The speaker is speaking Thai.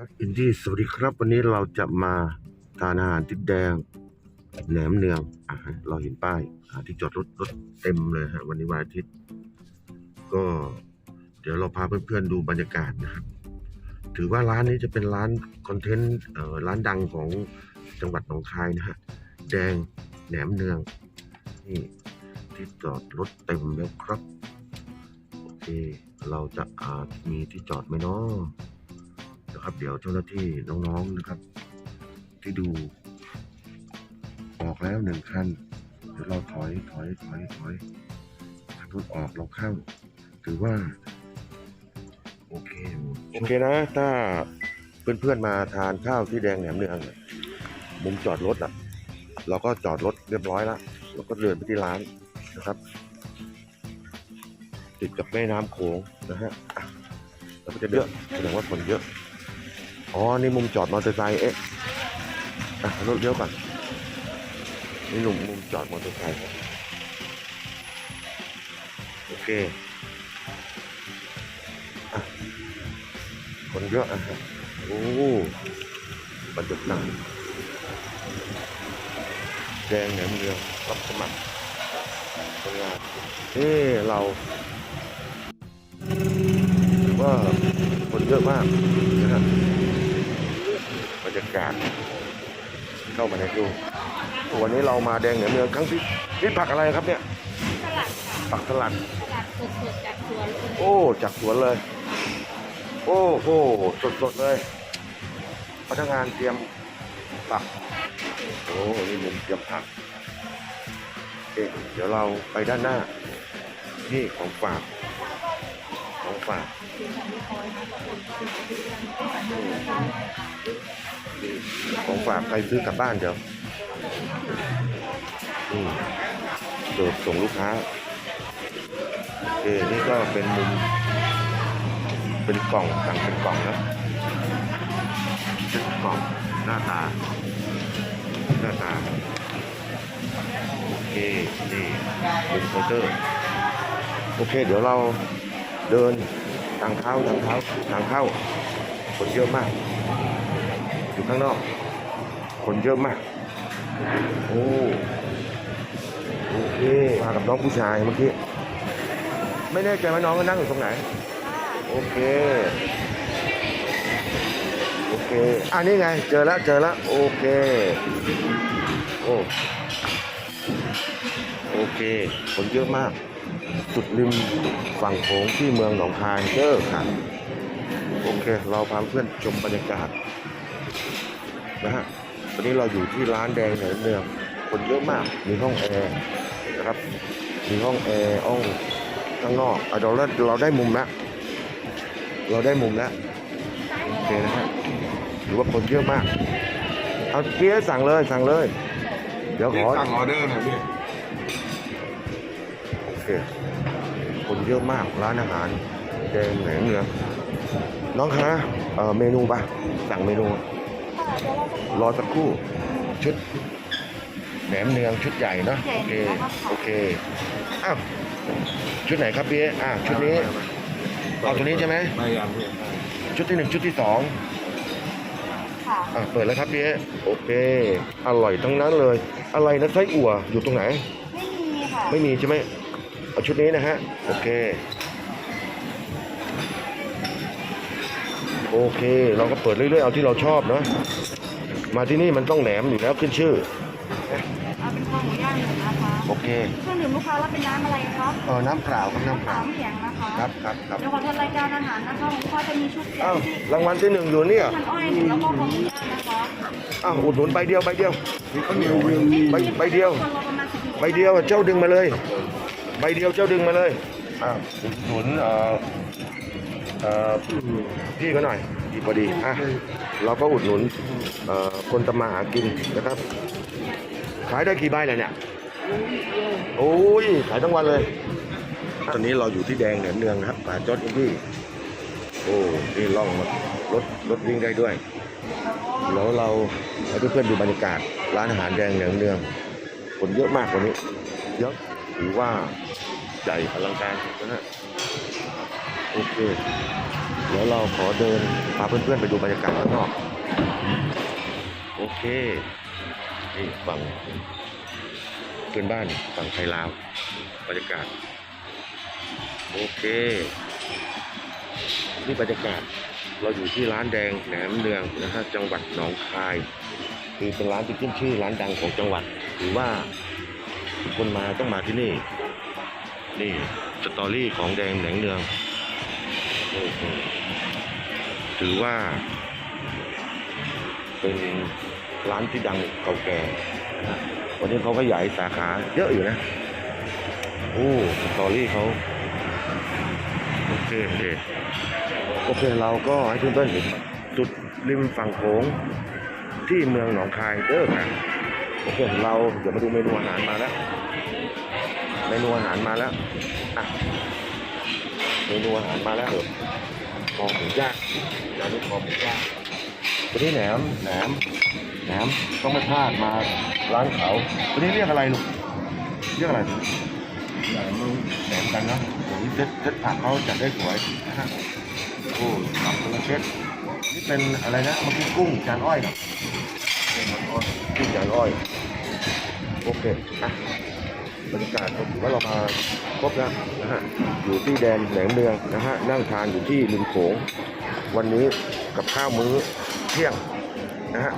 จัดอินดี้สวัสดีครับ วันนี้เราจะมาทานอาหารทิศแดงแหนมเนืองอะเราเห็นป้ายที่จอดรถรถเต็มเลยฮะวันนี้วันอาทิตย์ ก็เดี๋ยวเราพาเพื่อนๆดูบรรยากาศนะครับ ถือว่าร้านนี้จะเป็นร้านคอนเทนต์เอ่อร้านดังของจังหวัดหนองคายนะฮะแดงแหนมเนืองนี่ที่จอดรถเต็มแล้วครับ โอเค เราจะอามีที่จอดไหมเนาะ นะครับ เดี๋ยวเจ้าหน้าที่น้องๆนะครับ ที่ดู ออกแล้วหนึ่งคันเดี๋ยวเราถอยถอยถอยถอยถ้ารถออกเราเข้า ถือว่า โอเคโอเคนะ ถ้าเพื่อนๆมาทานข้าวที่แดงแหนมเนืองเนี่ยมุมจอดรถอะ เราก็จอดรถเรียบร้อยแล้วเราก็เดินไปที่ร้านนะครับ ติดกับแม่น้ำโขงนะฮะอะเราก็จะเยอะแสดงว่าคนเยอะ อ๋อ นี่มุมจอดมอเตอร์ไซค์เอ๊ะอะรถเลี้ยวก่อนนี่หนุ่มมุมจอดมอเตอร์ไซค์โอเคอะคนเยอะอะโอ้บรรยากาศแดงแหนมเนืองรับสมัครคนงานเอ้เราถือว่าคนเยอะมากนะครับ รรยากาศเข้ามาในดูวันนี้เรามาแดงเหนือเมืองครั้งที่นี่ผักอะไรครับเนี่ยสลัดค่ะผักสลัดสลัดสดๆจากสวนเลยโอ้จากสวนเลย โอ้โหสดๆเลยพนักงานเตรียมผักโอ้นี่มุมเตรียมผักเอ๊ะเดี๋ยวเราไปด้านหน้า นี่ของฝากของฝาก ของฝากใครซื้อกลับบ้านเดี๋ยวนี่เดินส่งลูกค้าโอเคนี่ก็เป็นมุมเป็นกล่องสั่งเป็นกล่องนะเป็นกล่องหน้าตาหน้าตาโอเคนี่เป็นเคาน์เตอร์โอเค เดี๋ยวเราเดินทางเท้าทางเท้าทางเข้าคนเยอะมาก อยู่ข้างนอก คนเยอะมาก โอ้โอเคมากับน้องผู้ชายเมื่อกี้ ไม่แน่ใจว่าน้องก็นั่งอยู่ตรงไหน โอเค โอเค อันนี้ไง เจอแล้วเจอแล้วโอเค โอ้ โอเค คนเยอะมาก สุดริมฝั่งโขงที่เมืองหนองคายเจอค่ะ โอเค เราพาเพื่อนชมบรรยากาศ นะฮะวันนี้เราอยู่ที่ร้านแดงเหนือเนืองคนเยอะมาก มีห้องแอร์นะครับ มีห้องแอร์ห้องข้างนอกอะเราได้เราได้มุมแล้วเราได้มุมแล้วโอเคนะฮะถือว่าคนเยอะมาก เอาเกียร์สั่งเลยสั่งเลย เดี๋ยวขอสั่งออเดอร์หน่อยพี่โอเคคนเยอะมากร้านอาหารแดงแหนมเนืองน้องคะเอ่อเมนูปะสั่งเมนู รอสักครู่ ชุดแหนมเนืองชุดใหญ่เนอะโอเคโอเคอ้าวชุดไหนครับพี่อ่าชุดนี้เอาตัวนี้ใช่ไหมไม่ยังพี่ชุดที่หนึ่งชุดที่สองค่ะอะเปิดแล้วครับพี่โอเค อร่อยทั้งนั้นเลย อะไรนะไส้อั่วอยู่ตรงไหน ไม่มีค่ะ ไม่มีใช่ไหมเอาชุดนี้นะฮะ โอเค โอเค เราก็เปิดเรื่อยๆ เอาที่เราชอบเนาะมาที่นี่มันต้องแหนมอยู่แล้วขึ้นชื่อ เอาเป็นข้าวหมูย่างหนึ่งนะคะโอเคเครื่องดื่มลูกค้ารับเป็นน้ำอะไรคะเออน้ำเปล่าครับน้ำเปล่าน้ำแข็งนะคะครับครับครับเดี๋ยวขอทานรายการอาหารนะคะของลูกค้าจะมีชุดแกอ้าวงที่รางวัลที่หนึ่งอยู่เนี่ยมันอ้อยหนึ่งแล้วก็ข้าวหมูย่างนะคะอ้าวอุดหนุนใบเดียวใบเดียว มีข้าวเหนียวมีใบใบเดียว คนรอประมาณสิบใบเดียวอะเจ้าดึงมาเลย ใบเดียวเจ้าดึงมาเลยอ้าวอุดหนุนเอ่อเอ่อ พี่ก็หน่อยพอดีอะเราก็อุดหนุนคนทำมาหากินนะครับ ขายได้กี่ใบแล้วเนี่ยโอ้ยขายทั้งวันเลย ตอนนี้เราอยู่ที่แดงแหนมเนืองนะครับป่าจอดอินดี้โอ้นี่ล่องรถรถวิ่งได้ด้วย แล้วเราให้เพื่อนๆดูบรรยากาศ ร้านอาหารแดงแหนมเนืองคนเยอะมากกว่านี้เยอะถือว่าใหญ่อลังการนะฮะ โอเคเดี๋ยวเราขอเดินพาเพื่อนๆไปดูบรรยากาศข้างนอกโอเคนี่ฝั่งเพื่อนบ้านฝั่งไทยลาวบรรยากาศ โอเค นี่บรรยากาศเราอยู่ที่ร้านแดงแหนมเนืองนะฮะจังหวัดหนองคายคือเป็นร้านที่ขึ้นชื่อร้านดังของจังหวัดหรือว่าคนมาต้องมาที่นี่ นี่สตอรี่ของแดงแหนมเนือง อ้โหถือว่า เป็นร้านที่ดังเก่าแก่วันนี้เขาขยายสาขาเยอะอยู่นะ โอ้สตอรี่เขาโอเคโอเคโอเคเราก็ให้เพื่อนๆเห็นจุดริมฝั่งโขงที่เมืองหนองคายเด้อค่ะโอเคเราเดี๋ยวมาดูเมนูอาหารมาแล้ว เมนูอาหารมาแล้วอะ เมนูอาหารมาแล้วคอหมูย่างร้านนี้คอหมูย่างวันนี้แหนมแหนมแหนมต้องไม่พลาดมาร้านเขาวันนี้เรียกอะไรลูกเรียกอะไรแหนมแหนมกันนะเดี๋ยวนี้เซ็ตเซ็ตผักเขาจัดได้สวยนะฮะโอ้ผักคนละเช็ดนี่เป็นอะไรนะเมื่อกี้กุ้งจานอ้อยเหรอกุ้งจานอ้อยโอเคอะ บรรยากาศก็ถือว่าเรามาครบแล้วนะฮะอยู่ที่แดนแหลมเมืองนะฮะนั่งทานอยู่ที่ริมโขงวันนี้กับข้าวมื้อเที่ยงนะฮะ